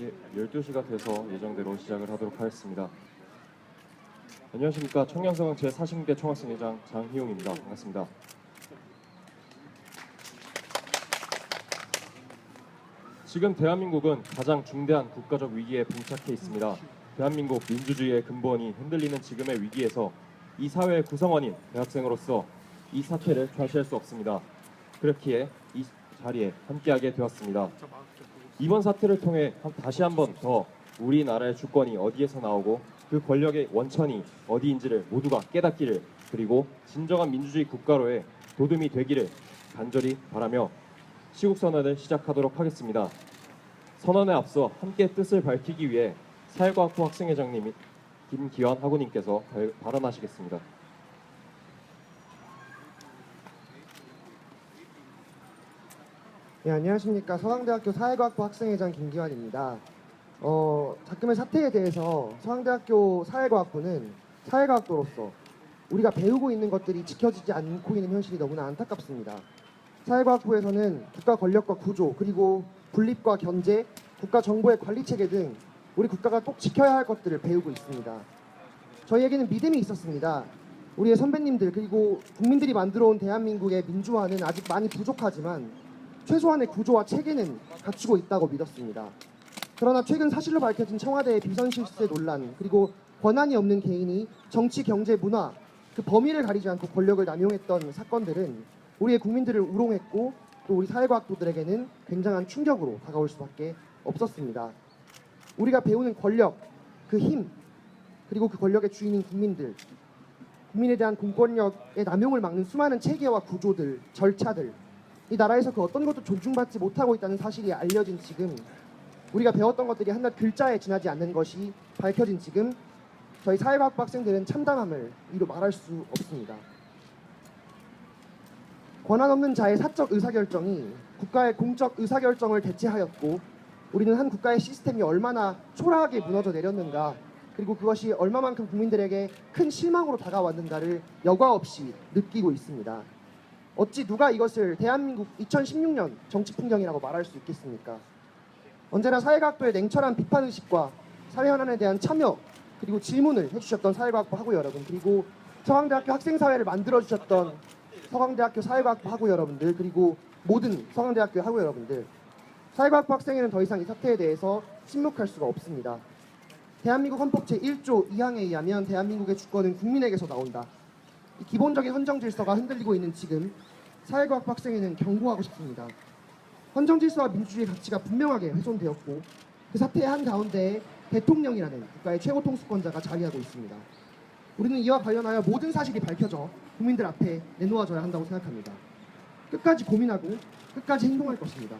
예, 12시가 돼서 예정대로 시작을 하도록 하겠습니다. 안녕하십니까. 청년성황 제40대 총학생회장 장희용입니다. 반갑습니다. 지금 대한민국은 가장 중대한 국가적 위기에 봉착해 있습니다. 대한민국 민주주의의 근본이 흔들리는 지금의 위기에서 이 사회의 구성원인 대학생으로서 이 사태를 좌시할 수 없습니다. 그렇기에 이 자리에 함께하게 되었습니다. 이번 사태를 통해 한- 다시 한 번 더 우리나라의 주권이 어디에서 나오고 그 권력의 원천이 어디인지를 모두가 깨닫기를 그리고 진정한 민주주의 국가로의 도움이 되기를 간절히 바라며 시국 선언을 시작하도록 하겠습니다. 선언에 앞서 함께 뜻을 밝히기 위해 사회과학부 학생회장님 김기환 학우님께서 발- 발언하시겠습니다. 네, 안녕하십니까. 서강대학교 사회과학부 학생회장 김기환입니다. 어, 작금의 사태에 대해서 서강대학교 사회과학부는 사회과학도로서 우리가 배우고 있는 것들이 지켜지지 않고 있는 현실이 너무나 안타깝습니다. 사회과학부에서는 국가 권력과 구조 그리고 분립과 견제, 국가 정보의 관리 체계 등 우리 국가가 꼭 지켜야 할 것들을 배우고 있습니다. 저희에게는 믿음이 있었습니다. 우리의 선배님들 그리고 국민들이 만들어온 대한민국의 민주화는 아직 많이 부족하지만 최소한의 구조와 체계는 갖추고 있다고 믿었습니다. 그러나 최근 사실로 밝혀진 청와대의 비선 실세 논란 그리고 권한이 없는 개인이 정치, 경제, 문화 그 범위를 가리지 않고 권력을 남용했던 사건들은 우리의 국민들을 우롱했고 또 우리 사회과학도들에게는 굉장한 충격으로 다가올 수밖에 없었습니다. 우리가 배우는 권력, 그 힘, 그리고 그 권력의 주인인 국민들, 국민에 대한 공권력의 남용을 막는 수많은 체계와 구조들, 절차들, 이 나라에서 그 어떤 것도 존중받지 못하고 있다는 사실이 알려진 지금 우리가 배웠던 것들이 한낱 글자에 지나지 않는 것이 밝혀진 지금 저희 사회과학부 학생들은 참담함을 이루 말할 수 없습니다. 권한 없는 자의 사적 의사결정이 국가의 공적 의사결정을 대체하였고 우리는 한 국가의 시스템이 얼마나 초라하게 무너져 내렸는가 그리고 그것이 얼마만큼 국민들에게 큰 실망으로 다가왔는가를 여과 없이 느끼고 있습니다. 어찌 누가 이것을 대한민국 2016년 정치 풍경이라고 말할 수 있겠습니까? 언제나 사회과학도의 냉철한 비판 의식과 사회 현안에 대한 참여 그리고 질문을 해주셨던 사회과학부 학우 여러분 그리고 서강대학교 학생사회를 만들어 주셨던 서강대학교 사회과학부 학우 여러분들 그리고 모든 서강대학교 학우 여러분들 사회과학부 학생회는 더 이상 이 사태에 대해서 침묵할 수가 없습니다. 대한민국 헌법 제1조 2항에 의하면 대한민국의 주권은 국민에게서 나온다. 이 기본적인 헌정 질서가 흔들리고 있는 지금 사회과학부 학생회는 경고하고 싶습니다. 헌정 질서와 민주주의 가치가 분명하게 훼손되었고 그 사태의 한 가운데에 대통령이라는 국가의 최고 통수권자가 자리하고 있습니다. 우리는 이와 관련하여 모든 사실이 밝혀져 국민들 앞에 내놓아져야 한다고 생각합니다. 끝까지 고민하고 끝까지 행동할 것입니다.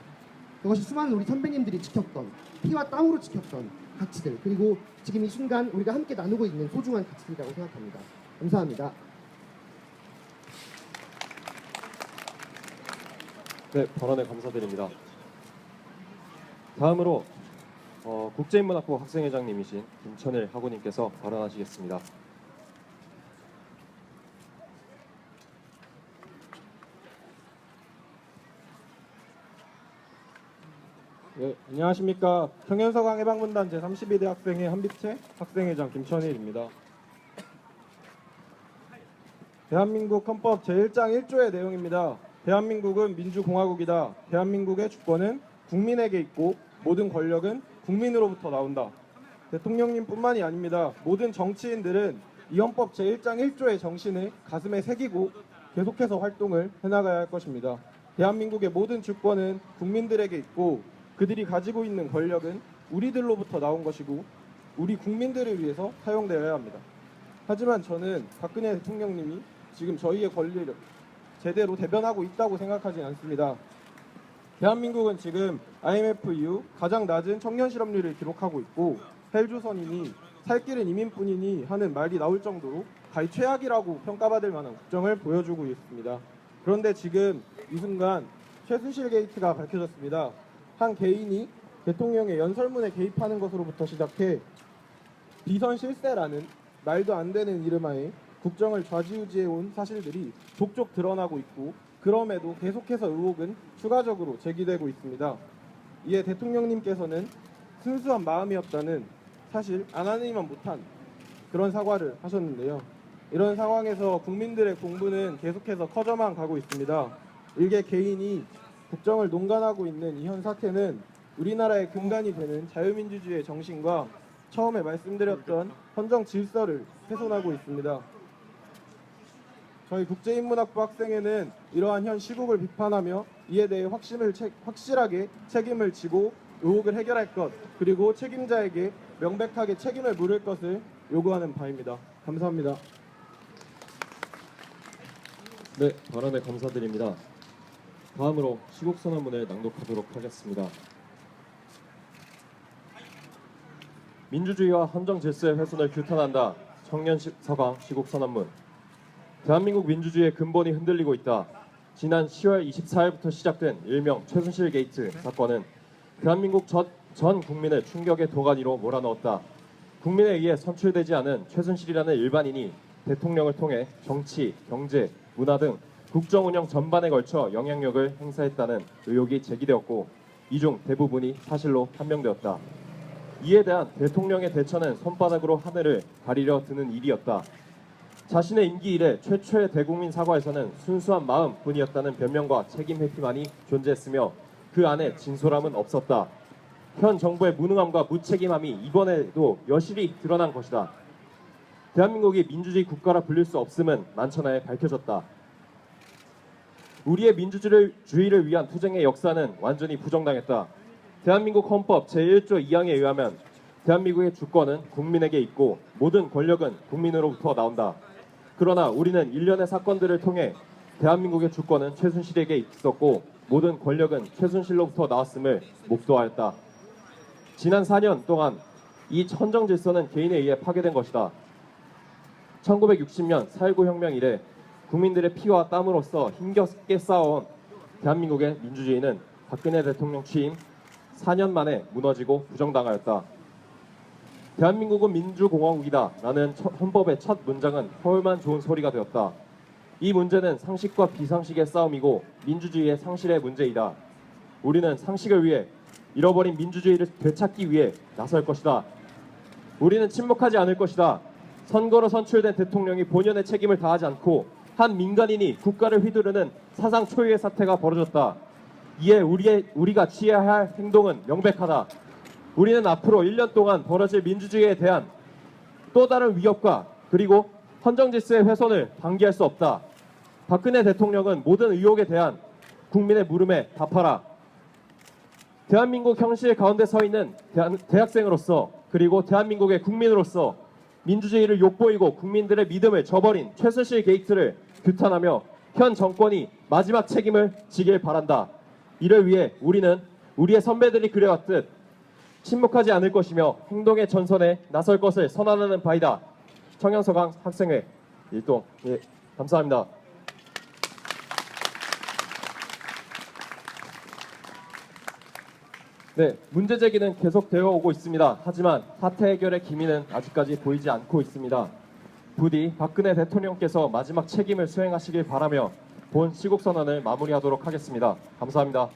그것이 수많은 우리 선배님들이 지켰던 피와 땀으로 지켰던 가치들 그리고 지금 이 순간 우리가 함께 나누고 있는 소중한 가치들이라고 생각합니다. 감사합니다. 네, 발언에 감사드립니다. 다음으로 어, 국제인문학부 학생회장님이신 김천일 학우님께서 발언하시겠습니다. 네, 안녕하십니까. 청년서강 해방문단 제32대 학생회 한빛채 학생회장 김천일입니다. 대한민국 헌법 제1장 1조의 내용입니다. 대한민국은 민주공화국이다. 대한민국의 주권은 국민에게 있고 모든 권력은 국민으로부터 나온다. 대통령님뿐만이 아닙니다. 모든 정치인들은 이 헌법 제1장 1조의 정신을 가슴에 새기고 계속해서 활동을 해나가야 할 것입니다. 대한민국의 모든 주권은 국민들에게 있고 그들이 가지고 있는 권력은 우리들로부터 나온 것이고 우리 국민들을 위해서 사용되어야 합니다. 하지만 저는 박근혜 대통령님이 지금 저희의 권리를 제대로 대변하고 있다고 생각하지 않습니다. 대한민국은 지금 IMF 이후 가장 낮은 청년 실업률을 기록하고 있고 헬조선이니 살 길은 이민뿐이니 하는 말이 나올 정도로 가히 최악이라고 평가받을 만한 국정을 보여주고 있습니다. 그런데 지금 이 순간 최순실 게이트가 밝혀졌습니다. 한 개인이 대통령의 연설문에 개입하는 것으로부터 시작해 비선 실세라는 말도 안 되는 이름하에 국정을 좌지우지해 온 사실들이 족족 드러나고 있고 그럼에도 계속해서 의혹은 추가적으로 제기되고 있습니다. 이에 대통령님께서는 순수한 마음이었다는 사실 안 하느니만 못한 그런 사과를 하셨는데요. 이런 상황에서 국민들의 공분은 계속해서 커져만 가고 있습니다. 일개 개인이 국정을 농간하고 있는 이 현 사태는 우리나라의 근간이 되는 자유민주주의의 정신과 처음에 말씀드렸던 헌정 질서를 훼손하고 있습니다. 저희 국제인문학부 학생회는 이러한 현 시국을 비판하며 이에 대해 확신을 체- 확실하게 책임을 지고 의혹을 해결할 것 그리고 책임자에게 명백하게 책임을 물을 것을 요구하는 바입니다. 감사합니다. 네, 발언에 감사드립니다. 다음으로 시국 선언문을 낭독하도록 하겠습니다. 민주주의와 헌정 질서의 훼손을 규탄한다. 청년 시- 서강 시국 선언문. 대한민국 민주주의의 근본이 흔들리고 있다. 지난 10월 24일부터 시작된 일명 최순실 게이트 사건은 대한민국 전, 전 국민을 충격의 도가니로 몰아넣었다. 국민에 의해 선출되지 않은 최순실이라는 일반인이 대통령을 통해 정치, 경제, 문화 등 국정 운영 전반에 걸쳐 영향력을 행사했다는 의혹이 제기되었고 이 중 대부분이 사실로 판명되었다. 이에 대한 대통령의 대처는 손바닥으로 하늘을 가리려 드는 일이었다. 자신의 임기 이래 최초의 대국민 사과에서는 순수한 마음뿐이었다는 변명과 책임 회피만이 존재했으며 그 안에 진솔함은 없었다. 현 정부의 무능함과 무책임함이 이번에도 여실히 드러난 것이다. 대한민국이 민주주의 국가라 불릴 수 없음은 만천하에 밝혀졌다. 우리의 민주주의를 위한 투쟁의 역사는 완전히 부정당했다. 대한민국 헌법 제1조 2항에 의하면 대한민국의 주권은 국민에게 있고 모든 권력은 국민으로부터 나온다. 그러나 우리는 일련의 사건들을 통해 대한민국의 주권은 최순실에게 있었고 모든 권력은 최순실로부터 나왔음을 목도하였다. 지난 4년 동안 이 헌정 질서는 개인에 의해 파괴된 것이다. 1960년 4.19 혁명 이래 국민들의 피와 땀으로써 힘겹게 쌓아온 대한민국의 민주주의는 박근혜 대통령 취임 4년 만에 무너지고 부정당하였다. 대한민국은 민주공화국이다 라는 첫- 헌법의 첫 문장은 허울만 좋은 소리가 되었다. 이 문제는 상식과 비상식의 싸움이고 민주주의의 상실의 문제이다. 우리는 상식을 위해 잃어버린 민주주의를 되찾기 위해 나설 것이다. 우리는 침묵하지 않을 것이다. 선거로 선출된 대통령이 본연의 책임을 다하지 않고 한 민간인이 국가를 휘두르는 사상 초유의 사태가 벌어졌다. 이에 우리의 우리가 취해야 할 행동은 명백하다. 우리는 앞으로 1년 동안 벌어질 민주주의에 대한 또 다른 위협과 그리고 헌정 질서의 훼손을 방기할 수 없다. 박근혜 대통령은 모든 의혹에 대한 국민의 물음에 답하라. 대한민국 현실 가운데 서 있는 대한- 대학 생으로서 그리고 대한민국의 국민으로서 민주주의를 욕보이고 국민들의 믿음을 저버린 최순실 게이트를 규탄하며 현 정권이 마지막 책임을 지길 바란다. 이를 위해 우리는 우리의 선배들이 그려왔듯 침묵하지 않을 것이며 행동의 전선에 나설 것을 선언하는 바이다. 청년서강 학생회 일동 예 감사합니다. 네, 문제 제기는 계속되어 오고 있습니다. 하지만 사태 해결의 기미는 아직까지 보이지 않고 있습니다. 부디 박근혜 대통령께서 마지막 책임을 수행하시길 바라며 본 시국 선언을 마무리하도록 하겠습니다. 감사합니다.